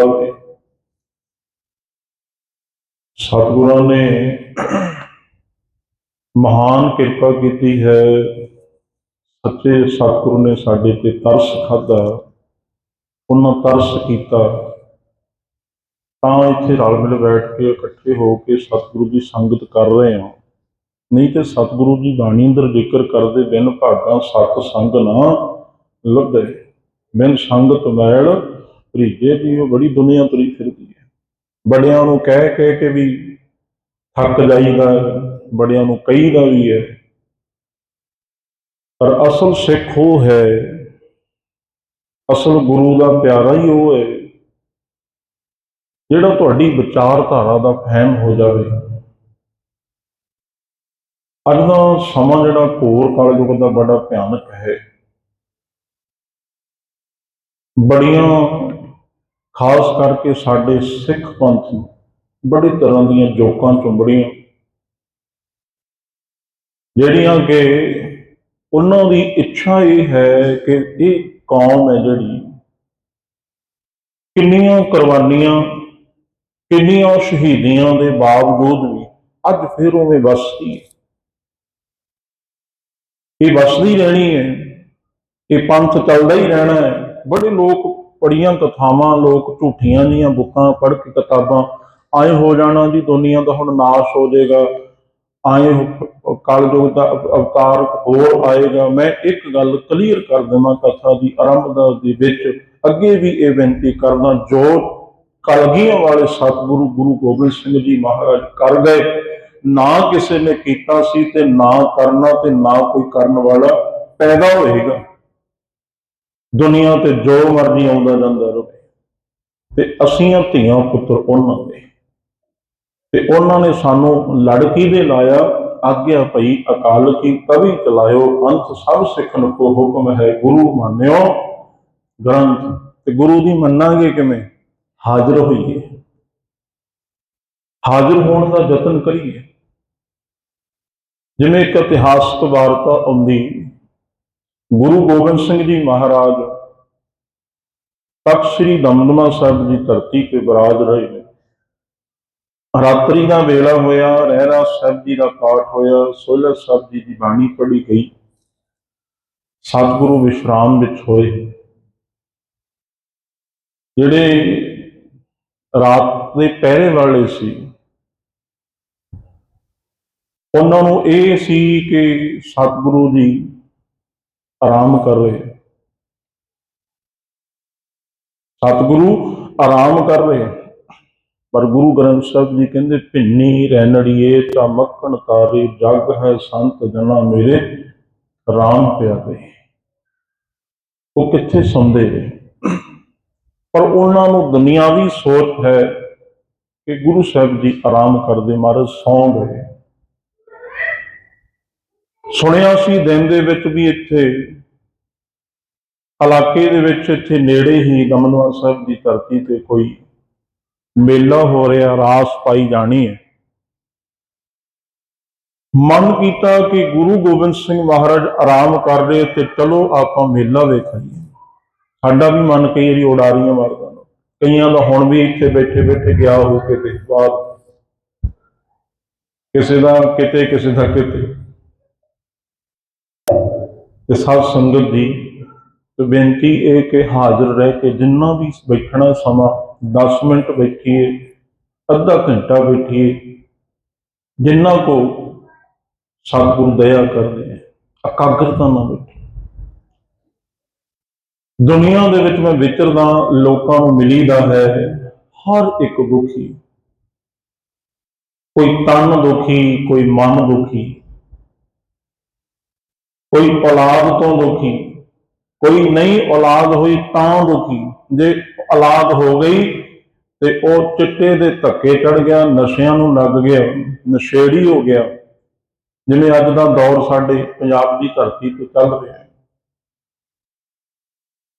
ਪਵੇ ਸਤਿਗੁਰਾਂ ਨੇ ਮਹਾਨ ਕਿਰਪਾ ਕੀਤੀ ਹੈ। ਸੱਚੇ ਸਤਿਗੁਰੂ ਨੇ ਸਾਡੇ ਤੇ ਤਰਸ ਖਾਦਾ ਉਹਨਾਂ ਤਰਸ ਕੀਤਾ। ਤਾਂ ਇੱਥੇ ਰਲ ਮਿਲ ਬੈਠ ਕੇ ਇਕੱਠੇ ਹੋ ਕੇ ਸਤਿਗੁਰੂ ਦੀ ਸੰਗਤ ਕਰ ਰਹੇ ਹਾਂ। ਨਹੀਂ ਤੇ ਸਤਿਗੁਰੂ ਦੀ ਬਾਣੀ ਅੰਦਰ ਜ਼ਿਕਰ ਕਰਦੇ ਬਿਨ ਭਾਗਾਂ ਸਤ ਸੰਗ ਨਾ ਲੱਭੇ। ਬਿਨ ਸੰਗਤ ਮੈਲ ਭਰੀਜੇ ਦੀ ਉਹ ਬੜੀ ਦੁਨੀਆ ਤੁਰੀ ਫਿਰਦੀ ਹੈ। ਬੜਿਆਂ ਨੂੰ ਕਹਿ ਕਹਿ ਕੇ ਵੀ ਥੱਕ ਜਾਈਦਾ, ਬੜਿਆਂ ਨੂੰ ਕਹੀਦਾ ਵੀ ਹੈ। ਪਰ ਅਸਲ ਸਿੱਖ ਉਹ ਹੈ, ਅਸਲ ਗੁਰੂ ਦਾ ਪਿਆਰਾ ਹੀ ਉਹ ਹੈ, ਜਿਹੜਾ ਤੁਹਾਡੀ ਵਿਚਾਰਧਾਰਾ ਦਾ ਫਹਿਮ ਹੋ ਜਾਵੇ। ਅੱਜ ਦਾ ਸਮਾਂ ਜਿਹੜਾ ਘੋਰ ਕਲਯੁਗ ਦਾ ਬੜਾ ਭਿਆਨਕ ਹੈ। ਬੜੀਆਂ ਖਾਸ ਕਰਕੇ ਸਾਡੇ ਸਿੱਖ ਪੰਥ ਨੂੰ ਬੜੀ ਤਰ੍ਹਾਂ ਦੀਆਂ ਜੋਕਾਂ ਚੁੰਬੜੀਆਂ। ਜਿਹੜੀਆਂ ਕਿ ਉਹਨਾਂ ਦੀ ਇੱਛਾ ਇਹ ਹੈ ਕਿ ਇਹ ਕੌਮ ਹੈ ਜਿਹੜੀ, ਕਿੰਨੀਆਂ ਕੁਰਬਾਨੀਆਂ, ਕਿੰਨੀਆਂ ਸ਼ਹੀਦੀਆਂ ਦੇ ਬਾਵਜੂਦ ਵੀ ਅੱਜ ਫਿਰ ਉਵੇਂ ਵਸਦੀ ਹੈ। ਇਹ ਵਸਦੀ ਰਹਿਣੀ ਹੈ, ਇਹ ਪੰਥ ਚੱਲਦਾ ਹੀ ਰਹਿਣਾ ਹੈ। ਬੜੇ ਲੋਕ ਬੜੀਆਂ ਕਥਾਵਾਂ, ਲੋਕ ਝੂਠੀਆਂ ਦੀਆਂ ਬੁੱਕਾਂ ਪੜ੍ਹ ਕੇ ਕਿਤਾਬਾਂ, ਆਏ ਹੋ ਜਾਣਾ ਜੀ ਦੁਨੀਆ ਦਾ ਹੁਣ ਨਾਸ਼ ਹੋ ਜਾਏਗਾ। ਆਏ ਕਲਯੁਗ ਦਾ ਅਵ- ਅਵਤਾਰ ਹੋਰ ਆਏਗਾ। ਮੈਂ ਇੱਕ ਗੱਲ ਕਲੀਅਰ ਕਰ ਦੇਵਾਂ ਕਥਾ ਦੀ ਆਰੰਭ ਦਾ ਦੇ ਵਿੱਚ ਅੱਗੇ ਵੀ ਇਹ ਬੇਨਤੀ ਕਰਦਾ, ਜੋ ਕਲਗੀਆਂ ਵਾਲੇ ਸਤਿਗੁਰੂ ਗੁਰੂ ਗੋਬਿੰਦ ਸਿੰਘ ਜੀ ਮਹਾਰਾਜ ਕਰ ਗਏ, ਨਾ ਕਿਸੇ ਨੇ ਕੀਤਾ ਸੀ ਤੇ ਨਾ ਕਰਨਾ ਤੇ ਨਾ ਕੋਈ ਕਰਨ ਵਾਲਾ ਪੈਦਾ ਹੋਏਗਾ। ਦੁਨੀਆ ਤੇ ਜੋ ਮਰਜ਼ੀ ਆਉਂਦਾ ਜਾਂਦਾ ਰਹੇ। ਤੇ ਅਸੀਂ ਆ ਧੀਆਂ ਪੁੱਤਰ ਉਹਨਾਂ ਦੇ। ਤੇ ਉਹਨਾਂ ਨੇ ਸਾਨੂੰ ਲੜਕੀ ਦੇ ਲਾਇਆ, ਆਗਿਆ ਭਈ ਅਕਾਲ ਕੀ ਤਵੀ ਚਲਾਇਓ, ਅੰਤ ਸਭ ਸਿੱਖਣ ਕੋ ਹੁਕਮ ਹੈ, ਗੁਰੂ ਮੰਨਿਓ। ਗ੍ਰੰਥ, ਤੇ ਗੁਰੂ ਦੀ ਮੰਨਾਂਗੇ ਕਿਵੇਂ? ਹਾਜ਼ਰ ਹੋਈਏ। ਹਾਜ਼ਰ ਹੋਣ ਦਾ ਯਤਨ ਕਰੀਏ। ਜਿਵੇਂ ਇੱਕ ਇਤਿਹਾਸਕ ਵਾਰਤਾ ਆਉਂਦੀ ਗੁਰੂ ਗੋਬਿੰਦ ਸਿੰਘ ਜੀ ਮਹਾਰਾਜ ਤਖਤ ਸ੍ਰੀ ਦਮਦਮਾ ਸਾਹਿਬ ਦੀ ਧਰਤੀ ਤੇ ਬਰਾਜ ਰਹੇ ਨੇ। ਰਾਤਰੀ ਦਾ ਵੇਲਾ ਹੋਇਆ, ਰਹਿਰਾ ਸਾਹਿਬ ਜੀ ਦਾ ਪਾਠ ਹੋਇਆ ਸੋਲਹ ਸਾਹਿਬ ਜੀ ਦੀ ਬਾਣੀ ਪੜ੍ਹੀ ਗਈ। ਸਤਿਗੁਰੂ ਵਿਸ਼ਰਾਮ ਵਿੱਚ ਹੋਏ। ਜਿਹੜੇ ਰਾਤ ਦੇ ਪਹਿਰੇ ਵਾਲੇ ਸੀ, ਉਹਨਾਂ ਨੂੰ ਇਹ ਸੀ ਕਿ ਸਤਿਗੁਰੂ ਜੀ ਆਰਾਮ ਕਰ ਰਹੇ ਸਤਿਗੁਰੂ ਆਰਾਮ ਕਰ ਰਹੇ ਪਰ ਗੁਰੂ ਗ੍ਰੰਥ ਸਾਹਿਬ ਜੀ ਕਹਿੰਦੇ, ਭਿੰਨੀ ਰਹਿਣੜੀਏ, ਤਾਂ ਮੱਖਣ ਤਾਰੇ ਜਗ ਹੈ ਸੰਤ ਜਨਾ ਮੇਰੇ, ਰਾਮ ਪਿਆਰੇ। ਉਹ ਕਿੱਥੇ ਸੌਂਦੇ ਨੇ? ਪਰ ਉਹਨਾਂ ਨੂੰ ਦੁਨਿਆਵੀ ਸੋਚ ਹੈ ਕਿ ਗੁਰੂ ਸਾਹਿਬ ਜੀ ਆਰਾਮ ਕਰਦੇ, ਮਹਾਰਾਜ ਸੌਂ ਗਏ ਸੁਣਿਆ ਸੀ ਦਿਨ ਦੇ ਵਿੱਚ ਵੀ ਇੱਥੇ, ਇਲਾਕੇ ਦੇ ਵਿੱਚ ਇੱਥੇ ਨੇੜੇ ਹੀ ਦਮਨਵਾ ਸਾਹਿਬ ਦੀ ਧਰਤੀ ਤੇ ਕੋਈ ਮੇਲਾ ਹੋ ਰਿਹਾ, ਰਾਸ ਪਾਈ ਜਾਣੀ ਹੈ। ਮਨ ਕੀਤਾ ਕਿ ਗੁਰੂ ਗੋਬਿੰਦ ਸਿੰਘ ਮਹਾਰਾਜ ਆਰਾਮ ਕਰ ਰਹੇ ਤੇ ਚਲੋ ਆਪਾਂ ਮੇਲਾ ਵੇਖਾਂਗੇ ਸਾਡਾ ਵੀ ਮਨ ਕਈ ਵਾਰੀ ਉਡਾਰੀਆਂ ਮਾਰਦਾ। ਨਾ। ਕਈਆਂ ਦਾ ਹੁਣ ਵੀ ਇੱਥੇ ਬੈਠੇ ਬੈਠੇ ਗਿਆ ਹੋ ਕੇ ਤੇ ਬਾਅਦ, ਕਿਸੇ ਦਾ ਕਿਤੇ, ਕਿਸੇ ਦਾ ਕਿਤੇ। ਤੇ ਸਾਧ ਸੰਗਤ ਦੀ ਬੇਨਤੀ ਇਹ ਕਿ ਹਾਜ਼ਰ ਰਹਿ ਕੇ ਜਿੰਨਾ ਵੀ ਬੈਠਣਾ ਸਮਾਂ 10 ਮਿੰਟ ਬੈਠੀਏ, ਅੱਧਾ ਘੰਟਾ ਬੈਠੀਏ, ਜਿੰਨਾ ਕੋ ਸਤਿਗੁਰੂ ਦਇਆ ਕਰਦੇ ਆ, ਇਕਾਗਰਤਾ ਨਾਲ ਬੈਠੇ ਦੁਨੀਆ ਦੇ ਵਿੱਚ ਮੈਂ ਵਿਚਰਦਾ ਲੋਕਾਂ ਨੂੰ ਮਿਲੀਦਾ ਹੈ, ਹਰ ਇੱਕ ਦੁਖੀ। ਕੋਈ ਤਨ ਦੁਖੀ, ਕੋਈ ਮਨ ਦੁਖੀ ਕੋਈ ਔਲਾਦ ਤੋਂ ਦੁਖੀ, ਕੋਈ ਨਹੀਂ ਔਲਾਦ ਹੋਈ ਤਾਂ ਦੁਖੀ। ਜੇ ਔਲਾਦ ਹੋ ਗਈ ਤੇ ਉਹ ਚਿੱਟੇ ਦੇ ਧੱਕੇ ਚੜ ਗਿਆ, ਨਸ਼ਿਆਂ ਨੂੰ ਲੱਗ ਗਿਆ, ਨਸ਼ੇੜੀ ਹੋ ਗਿਆ। ਜਿਵੇਂ ਅੱਜ ਦਾ ਦੌਰ ਸਾਡੇ ਪੰਜਾਬ ਦੀ ਧਰਤੀ ਤੇ ਚੱਲ ਰਿਹਾ ਹੈ।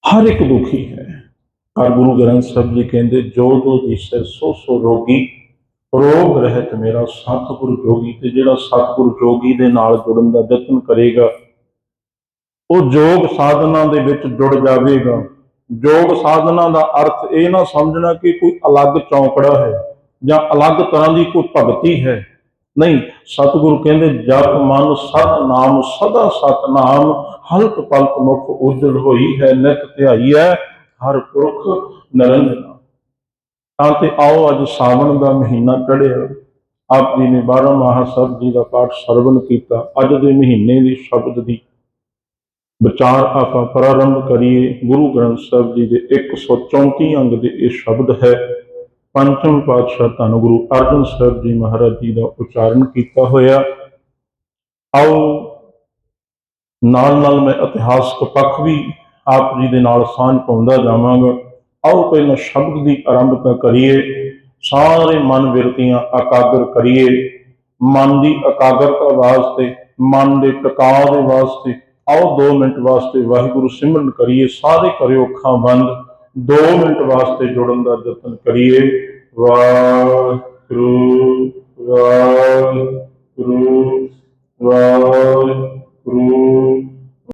ਹਰ ਇੱਕ ਦੁਖੀ ਹੈ। ਪਰ ਗੁਰੂ ਗ੍ਰੰਥ ਸਾਹਿਬ ਜੀ ਕਹਿੰਦੇ, ਜੋ ਜੋ ਦਿਸੈ ਸੋ ਸੋ ਰੋਗੀ, ਰੋਗ ਰਹਿਤ ਮੇਰਾ ਸਤਿਗੁਰ ਜੋਗੀ ਤੇ ਜਿਹੜਾ ਸਤਿਗੁਰ ਜੋਗੀ ਦੇ ਨਾਲ ਜੁੜਨ ਦਾ ਯਤਨ ਕਰੇਗਾ ਉਹ ਯੋਗ ਸਾਧਨਾ ਦੇ ਵਿੱਚ ਜੁੜ ਜਾਵੇਗਾ। ਯੋਗ ਸਾਧਨਾ ਦਾ ਅਰਥ ਇਹ ਨਾ ਸਮਝਣਾ ਕਿ ਕੋਈ ਅਲੱਗ ਚੌਂਕੜਾ ਹੈ ਜਾਂ ਅਲੱਗ ਤਰ੍ਹਾਂ ਦੀ ਕੋਈ ਭਗਤੀ ਹੈ। ਨਹੀਂ, ਸਤਿਗੁਰੂ ਕਹਿੰਦੇ, ਜਪ ਮਨ ਸਤ ਨਾਮ ਸਦਾ ਸਤਨਾਮ ਹਲਕ ਪਲਕ ਮੁਖ ਉਜਲ ਹੋਈ ਹੈ, ਨਿਤ ਧਿਆਈ ਹੈ, ਹਰ ਪੁਰਖ ਨਿਰੰਜਨ ਤਾਂ ਤੇ ਆਓ ਅੱਜ ਸਾਵਣ ਦਾ ਮਹੀਨਾ ਚੜ੍ਹਿਆ। ਆਪ ਜੀ ਨੇ 12 ਮਾਹ ਸਾਹਿਬ ਜੀ ਦਾ ਪਾਠ ਸਰਵਣ ਕੀਤਾ। ਅੱਜ ਦੇ ਮਹੀਨੇ ਦੀ ਸ਼ਬਦ ਦੀ ਵਿਚਾਰ ਆਪਾਂ ਪ੍ਰਾਰੰਭ ਕਰੀਏ। ਗੁਰੂ ਗ੍ਰੰਥ ਸਾਹਿਬ ਜੀ ਦੇ 134 ਅੰਗ ਦੇ ਇਹ ਸ਼ਬਦ ਹੈ। ਪੰਚਮ ਪਾਤਸ਼ਾਹ ਧੰਨ ਗੁਰੂ ਅਰਜਨ ਸਾਹਿਬ ਜੀ ਮਹਾਰਾਜ ਜੀ ਦਾ ਉਚਾਰਨ ਕੀਤਾ ਹੋਇਆ। ਆਓ ਨਾਲ ਨਾਲ ਮੈਂ ਇਤਿਹਾਸਕ ਪੱਖ ਵੀ ਆਪ ਜੀ ਦੇ ਨਾਲ ਸਾਂਝ ਪਾਉਂਦਾ ਜਾਵਾਂਗਾ। ਆਓ ਪਹਿਲਾਂ ਸ਼ਬਦ ਦੀ ਆਰੰਭਤਾ ਕਰੀਏ। ਸਾਰੇ ਮਨ ਵਿਰਤੀਆਂ ਇਕਾਗਰ ਕਰੀਏ। ਮਨ ਦੀ ਇਕਾਗਰਤਾ ਵਾਸਤੇ, ਮਨ ਦੇ ਟਿਕਾਅ ਦੇ ਵਾਸਤੇ ਆਓ 2 ਮਿੰਟ ਵਾਸਤੇ ਵਾਹਿਗੁਰੂ ਸਿਮਰਨ ਕਰੀਏ, ਸਾਰੇ ਕਰਿਓ ਅੱਖਾਂ ਬੰਦ 2 ਮਿੰਟ ਵਾਸਤੇ ਜੁੜਨ ਦਾ ਯਤਨ ਕਰੀਏ। ਵਾਹਿਗੁਰੂ ਵਾਹਿਗੁਰੂ ਵਾਹਿਗੁਰੂ।